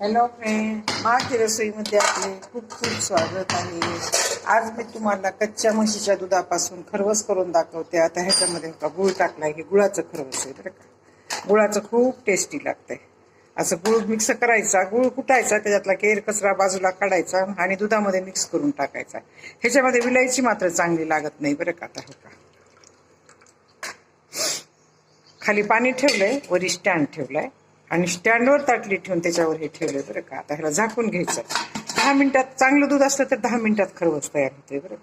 Hello friend माझी रसोईमध्ये आपले खूप खूप स्वागत आहे. आज मी तुम्हाला कच्च्या म्हशीच्या दुधापासून खरवस करून दाखवते. आता ह्याच्यामध्ये का गुळ टाकला आहे हे गुळाचं खरवस आहे बरं का? गुळाचं खूप टेस्टी लागतंय. असं गुळ मिक्स करायचा गुळ कुटायचा त्याच्यातला केर कचरा बाजूला काढायचा आणि दुधामध्ये मिक्स करून टाकायचा. ह्याच्यामध्ये विलायची मात्र चांगली लागत नाही बरं का आता हो का? खाली पाणी ठेवलंय वरी स्टँड ठेवलाय. आणि स्टँडवर ताटली ठेवून त्याच्यावर हे ठेवलंय बरं का. आता ह्याला झाकून घ्यायचं. दहा मिनिटात चांगलं दूध असलं तर दहा मिनिटात खरवस तयार होते बरं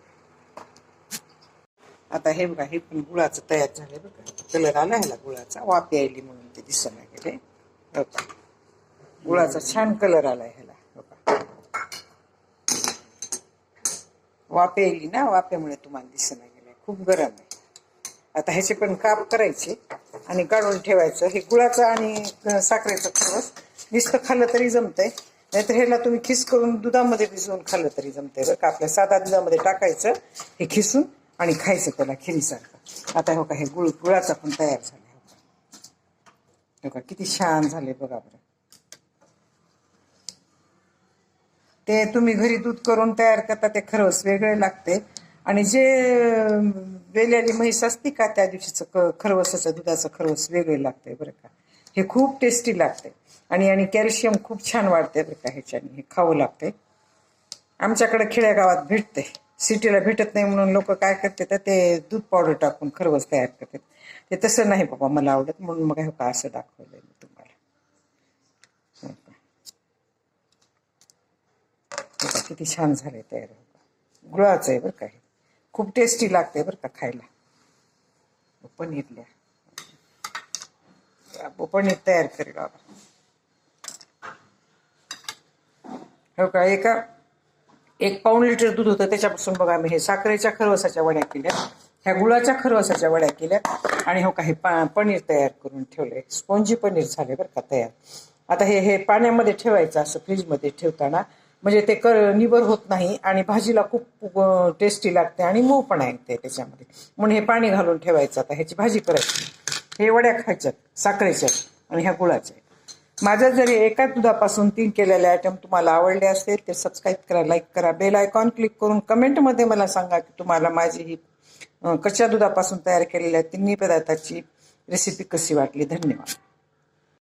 आता हे बघा हे पण गुळाचं तयार झालंय बघा कलर आला ह्याला गुळाचा वाप यायली म्हणून ते दिसत गेले हो. का गुळाचा छान कलर आलाय ह्याला. हो का यायली ना वाफ्यामुळे तुम्हाला दिसत गेले खूप गरम आहे. आता ह्याचे पण काप करायचे. आणि काढून ठेवायचं. हे गुळाचं आणि साखरेचं खरवस नुसतं खाल्लं तरी जमतंय. नाहीतर ह्याला तुम्ही खिस करून दुधामध्ये भिजवून खाल्लं तरी जमतंय बरं का. आपल्या साधा दुधामध्ये टाकायचं हे खिसून आणि खायचं त्याला खिरीसारखं. आता हो का हे गुळ गुळाचा पण तयार झाला हो का हो का किती छान झाले बघा बरं. ते तुम्ही घरी दूध करून तयार करता ते खरवस वेगळे लागते आणि जे वेलेली म्हैस असती का त्या दिवशीचं क खरवसाचं दुधाचं खरवस वेगळं लागतंय बरं का. हे खूप टेस्टी लागते आणि आणि कॅल्शियम खूप छान वाढते बरं का ह्याच्याने. हे खावं लागते आमच्याकडे खेड्यागावात भेटते सिटीला भेटत नाही म्हणून लोक काय करते तर ते दूध पावडर टाकून खरवस तयार करतात. ते तसं नाही बाबा मला आवडत म्हणून मग हे का असं दाखवलंय मी तुम्हाला. हो का. किती छान झाले तयार. हो का. गुळाचं आहे बरं का हे. खूप टेस्टी लागते बरं का खायला. पनीरल्या. पनीर तयार करेल बाबा. हो का एका एक पाऊण लिटर दूध होतं त्याच्यापासून बघा मी हे साखरेच्या खरवसाच्या वड्या केल्या. ह्या गुळाच्या खरवसाच्या वड्या केल्या आणि हो का हे पा पनीर तयार करून ठेवलंय. स्पॉन्जी पनीर झाले बरं का तयार. आता हे हे पाण्यामध्ये ठेवायचं असं फ्रीजमध्ये ठेवताना म्हणजे ते कर निबर होत नाही आणि भाजीला खूप टेस्टी लागते आणि मऊ पण येते त्याच्यामध्ये. म्हणून हे पाणी घालून ठेवायचं आता. ह्याची भाजी करायची. हे वड्या खायच्यात साखरेच्या आणि ह्या गुळाच्या. माझ्या जरी एकाच दुधापासून तीन केलेले आयटम तुम्हाला आवडले असतील ते सबस्क्राईब करा लाईक करा बेल आयकॉन क्लिक करून कमेंटमध्ये मला सांगा की तुम्हाला माझी ही कच्च्या दुधापासून तयार केलेल्या तिन्ही पदार्थाची रेसिपी कशी वाटली. धन्यवाद.